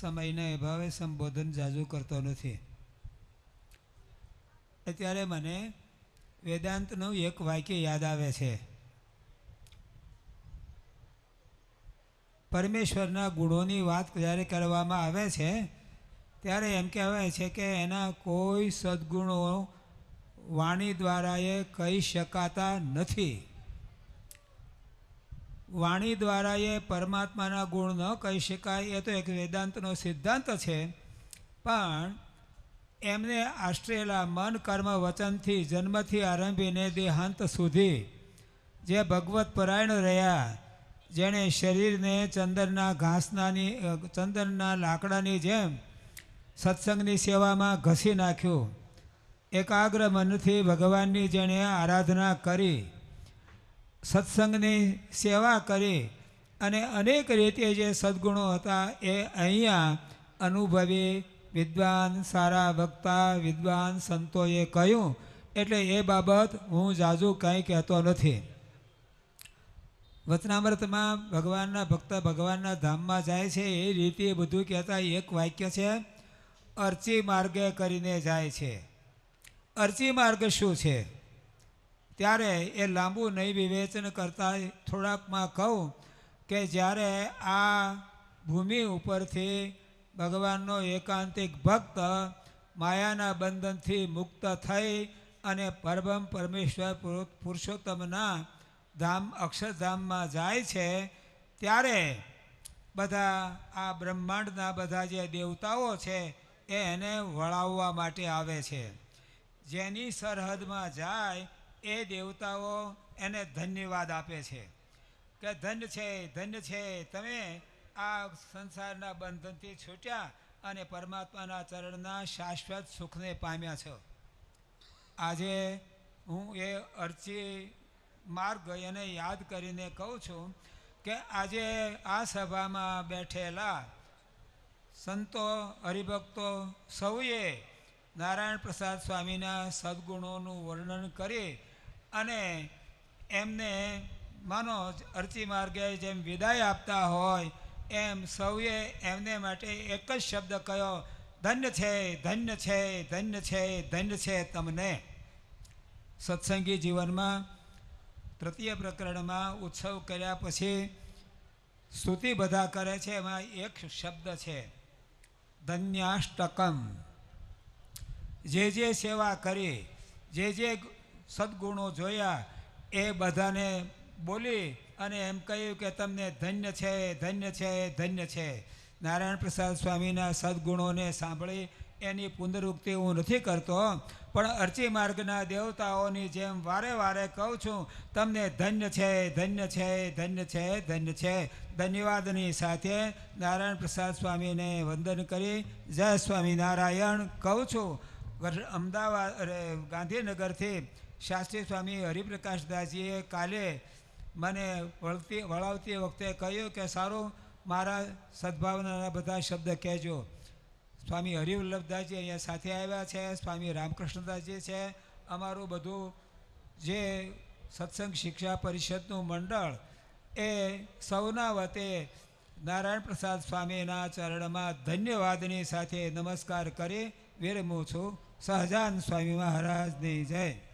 સમયના અભાવે સંબોધન જાજુ કરતો નથી. અત્યારે મને વેદાંતનું એક વાક્ય યાદ આવે છે. પરમેશ્વરના ગુણોની વાત જ્યારે કરવામાં આવે છે, ત્યારે એમ કહેવાય છે કે એના કોઈ સદ્ગુણો વાણી દ્વારા એ કહી શકાતા નથી. વાણી દ્વારા એ પરમાત્માના ગુણ ન કહી શકાય, એ તો એક વેદાંતનો સિદ્ધાંત છે. પણ એમને આશ્રેલા મન, કર્મ, વચનથી, જન્મથી આરંભીને દેહાંત સુધી જે ભગવત પરાયણ રહ્યા, જેણે શરીરને ચંદનના ઘાસનાની ચંદનના લાકડાની જેમ સત્સંગની સેવામાં ઘસી નાખ્યું. એકાગ્ર મનથી ભગવાનની જેણે આરાધના કરી. સત્સંગની સેવા કરી અને અનેક રીતે જે સદ્ગુણો હતા એ અહીંયા અનુભવી. વિદ્વાન સારા વક્તા, વિદ્વાન સંતોએ કહ્યું, એટલે એ બાબત હું જાજુ કંઈ કહેતો નથી. વચનામૃતમાં ભગવાનના ભક્ત ભગવાનના ધામમાં જાય છે, એ રીતે બધું કહેતા એક વાક્ય છે અરચી માર્ગે કરીને જાય છે. અરચી માર્ગ શું છે? ત્યારે એ લાંબુ નહીં વિવેચન કરતાં થોડાકમાં કહું કે જ્યારે આ ભૂમિ ઉપરથી ભગવાનનો એકાંતિક ભક્ત માયાના બંધનથી મુક્ત થઈ અને પરમ પરમેશ્વર પુરુ- પુરુષોત્તમના ધામ, અક્ષરધામમાં જાય છે, ત્યારે બધા આ બ્રહ્માંડના બધા જે દેવતાઓ છે, એ એને વળાવવા માટે આવે છે. જેની સરહદમાં જાય એ દેવતાઓ એને ધન્યવાદ આપે છે. કે ધન્ય છે ધન્ય છે, તમે આ સંસારના બંધનથી છૂટ્યા અને પરમાત્માના ચરણના શાશ્વત સુખને પામ્યા છો. આજે હું એ અર્ચી માર્ગ એને યાદ કરીને કહું છું કે આજે આ સભામાં બેઠેલા સંતો, હરિભક્તો સૌએ નારાયણ પ્રસાદ સ્વામીના સદ્ગુણોનું વર્ણન કરી અને એમને માનો અરચી માર્ગે જેમ વિદાય આપતા હોય, એમ સૌએ એમને માટે એક જ શબ્દ કયો, ધન્ય છે ધન્ય છે ધન્ય છે ધન્ય છે તમને. સત્સંગી જીવનમાં તૃતીય પ્રકરણમાં ઉત્સવ કર્યા પછી સ્તુતિ બધા કરે છે, એમાં એક શબ્દ છે, ધન્યાષ્ટકમ. જે જે સેવા કરી, જે જે સદ્ગુણો જોયા, એ બધાને બોલી અને એમ કહ્યું કે તમને ધન્ય છે ધન્ય છે ધન્ય છે. નારાયણ પ્રસાદ સ્વામીના સદ્ગુણોને સાંભળી એની પુનરુક્તિ હું નથી કરતો, પણ અર્ચી માર્ગના દેવતાઓની જેમ વારે વારે કહું છું, તમને ધન્ય છે ધન્ય છે ધન્ય છે ધન્ય છે. ધન્યવાદની સાથે નારાયણ પ્રસાદ સ્વામીને વંદન કરી, જય સ્વામિનારાયણ કહું છું. અમદાવાદ ગાંધીનગરથી શાસ્ત્રી સ્વામી હરિપ્રકાશદાસજીએ કાલે મને વળતી વળાવતી વખતે કહ્યું કે, સારું, મારા સદભાવનાના બધા શબ્દ કહેજો. સ્વામી હરિવલ્લભદાસજી અહીંયા સાથે આવ્યા છે, સ્વામી રામકૃષ્ણદાસજી છે. અમારું બધું જે સત્સંગ શિક્ષા પરિષદનું મંડળ એ સૌના વતે નારાયણ પ્રસાદ સ્વામીના ચરણમાં ધન્યવાદની સાથે નમસ્કાર કરી વિરમું છું. સહજાન સ્વામી મહારાજની જય.